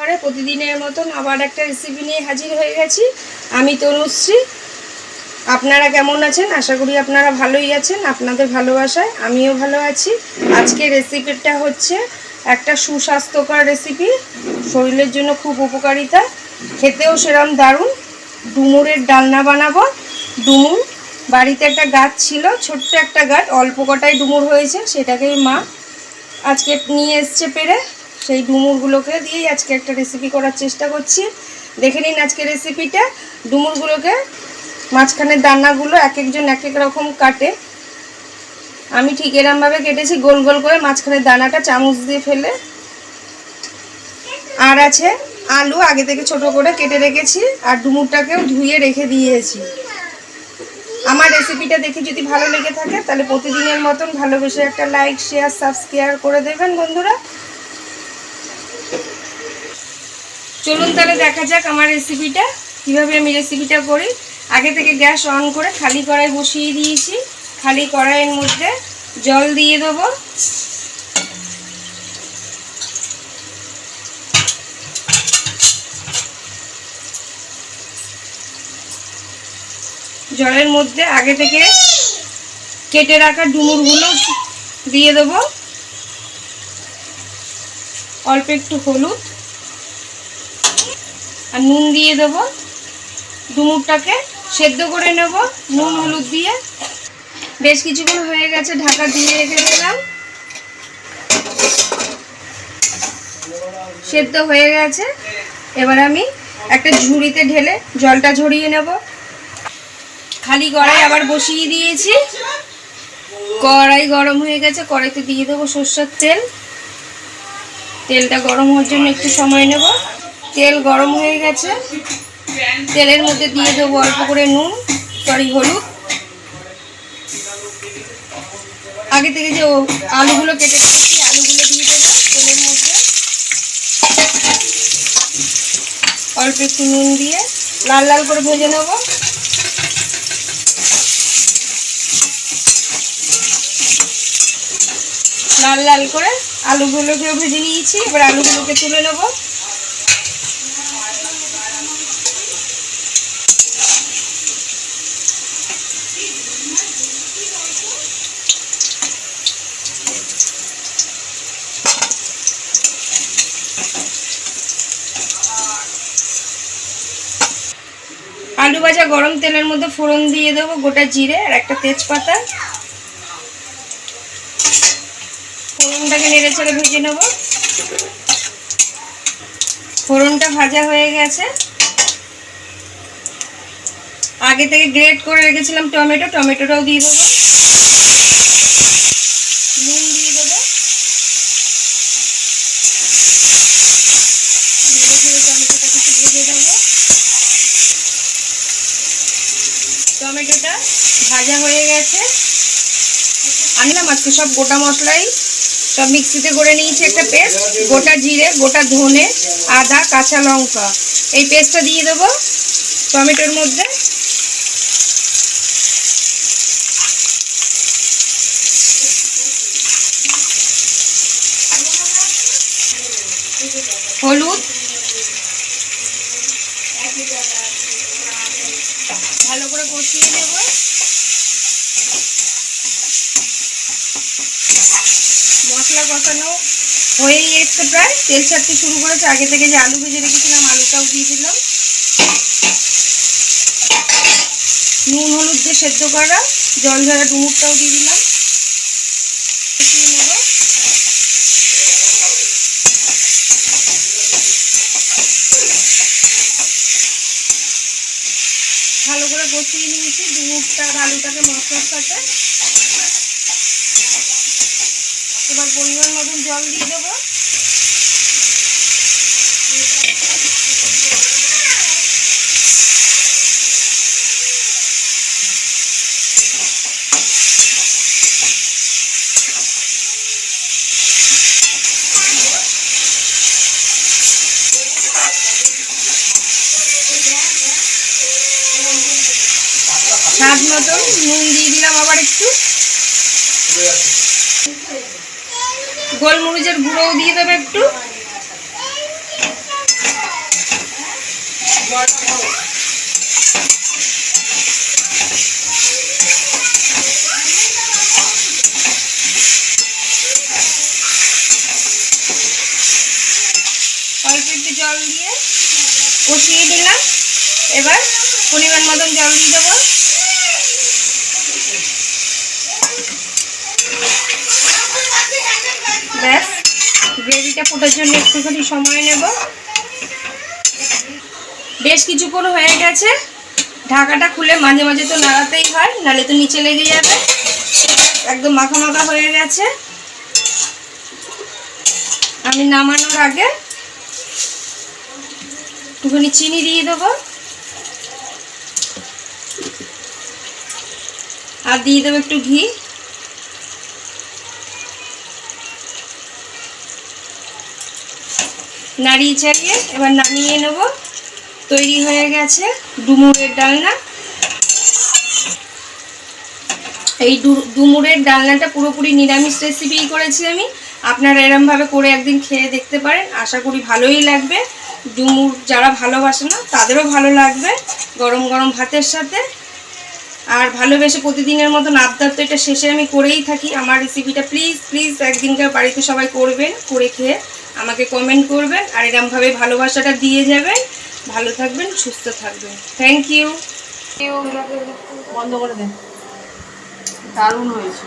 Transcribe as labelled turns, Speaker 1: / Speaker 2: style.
Speaker 1: ঘরে প্রতিদিনের মতন আবার একটা রেসিপি নিয়ে হাজির হয়ে গেছি। আমি তনুশ্রী। আপনারা কেমন আছেন? আশা করি আপনারা ভালোই আছেন, আপনাদের ভালোবাসায় আমিও ভালো আছি। আজকে রেসিপিটা হচ্ছে একটা সুস্বাস্থ্যকর রেসিপি শরীরের জন্য খুব উপকারিতা। খেতেও সেরম দারুণ। ডুমুরের ডালনা বানাবো। ডুমুর বাড়িতে একটা গাছ ছিল, ছোট্ট একটা গাছ, অল্প কটাই ডুমুর হয়েছে, সেটাকেই মা আজকে নিয়ে এসছে পেরে সেই ডুমুরগুলোকে দিয়েই আজকে একটা রেসিপি করার চেষ্টা করছি। দেখে নিন আজকে রেসিপিটা ডুমুরগুলোকে মাঝখানের দানাগুলো এক একজন এক এক রকম কাটে। আমি ঠিক এরমভাবে কেটেছি, গোল গোল করে মাঝখানের দানাটা চামচ দিয়ে ফেলে। আর আছে আলু, আগে থেকে ছোট করে কেটে রেখেছি আর ডুমুরটাকেও ধুয়ে রেখে দিয়েছি। আমার রেসিপিটা দেখে যদি ভালো লেগে থাকে, তাহলে প্রতিদিনের মতন ভালোবেসে একটা লাইক শেয়ার সাবস্ক্রাইব করে দেবেন বন্ধুরা। চলুন তাহলে দেখা যাক আমার রেসিপিটা কীভাবে আমি রেসিপিটা করি। আগে থেকে গ্যাস অন করে খালি কড়াই বসিয়ে দিয়েছি। খালি কড়াইয়ের মধ্যে জল দিয়ে দেবো। জলের মধ্যে আগে থেকে কেটে রাখা ডুমুরগুলো দিয়ে দেবো। অল্প একটু হলুদ। আর নুন দিয়ে দেবো। ডুমুরটাকে সেদ্ধ করে নেব, নুন, হলুদ দিয়ে। বেশ কিছুক্ষণ হয়ে গেছে, ঢাকা দিয়ে রেখে দিলাম। সেদ্ধ হয়ে গেছে। এবার আমি একটা ঝুড়িতে ঢেলে জলটা ঝরিয়ে নেব। খালি কড়াই আবার বসিয়ে দিয়েছি। কড়াই গরম হয়ে গেছে, কড়াইতে দিয়ে দেবো সর্ষের তেল। তেলটা গরম হওয়ার জন্য একটু সময় নেব। তেল গরম হয়ে গেছে। তেলের মধ্যে দিয়ে দেবো অল্প করে নুন সরি হলুদ। আগে থেকে যে আলুগুলো কেটে রেখেছি, আলুগুলো দিয়ে দেবো তেলের মধ্যে। অল্প একটু নুন দিয়ে লাল লাল করে ভেজে নেব। লাল লাল করে আলুগুলোকেও ভেজে নিয়েছি, এবার আলুগুলোকে তুলে নেব। আলু ভাজা গরম তেলের মধ্যে ফোড়ন দিয়ে দেবো গোটা জিরে আর একটা তেজপাতা। ফোড়নটাকে নেড়ে চেড়ে ভেজে নেব। ফোড়নটা ভাজা হয়ে গেছে। আগে থেকে গ্রেট করে রেখেছিলাম টমেটো, টমেটোটাও দিয়ে দেবো নুন দিয়ে দেবো নেড়ে চেড়ে টমেটোটা কিছু ভেজে দেবো টমেটোটা ভাজা হয়ে গেছে। আনলাম আজকে সব গোটা মশলাই সব মিক্সিতে করে নিয়েছি একটা পেস্ট, গোটা জিরে, গোটা ধনে, আদা, কাঁচা লঙ্কা। এই পেস্টটা দিয়ে দেবো টমেটোর মধ্যে হলুদ ভালো করে কষিয়ে নেব। মশলা কষানো হয়েই এসছে প্রায়। তেল ছাড়তে শুরু করেছে। আগে থেকে যে আলু ভেজে রেখেছিলাম, আলুটাও দিয়ে দিলাম। নুন, হলুদ দিয়ে সেদ্ধ করা। জল ঝরা ডুমুরটাও দিয়ে দিলাম কষিয়ে নেব ভালো করে বসিয়ে নিয়েছি দুধটা আলুটাকে মশলার সাথে। এবার পরিমাণ মতন জল দিয়ে দেবো। স্বাদ মতন নুন দিয়ে দিলাম আবার একটু। গোলমরিচের গুঁড়োও দিয়ে দেবে একটু। অল্প একটু জল দিয়ে কষিয়ে দিলাম। এবার পরিমাণ মতন জল দিয়ে দেবো। ব্যাস, গ্রেভিটা ফোটার জন্য একটুখানি সময় নেব। বেশ কিছুক্ষণ হয়ে গেছে। ঢাকাটা খুলে মাঝে মাঝে তো নাড়াতেই হয়, নালে তো নিচে লেগে যাবে। একদম মাখা মাখা হয়ে গেছে। আমি নামানোর আগে একটুখানি চিনি দিয়ে দেবো। আর দিয়ে দেবো একটু ঘি। নাড়িয়ে চাড়িয়ে এবার নামিয়ে নেব। তৈরি হয়ে গেছে ডুমুরের ডালনা। এই ডুমুরের ডালনাটা পুরোপুরি নিরামিষ রেসিপিই করেছি আমি। আপনারা এরমভাবে করে একদিন খেয়ে দেখতে পারেন। আশা করি ভালোই লাগবে। ডুমুর যারা ভালোবাসে না, তাদেরও ভালো লাগবে গরম গরম ভাতের সাথে। আর ভালোবেসে প্রতিদিনের মতন আবদার তো এটা শেষে আমি করেই থাকি। আমার রেসিপিটা প্লিজ প্লিজ একদিনকার বাড়িতে সবাই করবেন, করে খেয়ে। আমাকে কমেন্ট করবেন আর এরমভাবে ভালোবাসাটা দিয়ে যাবেন ভালো থাকবেন, সুস্থ থাকবেন। থ্যাংক ইউ
Speaker 2: বন্ধ করে দেন দারুণ হয়েছে।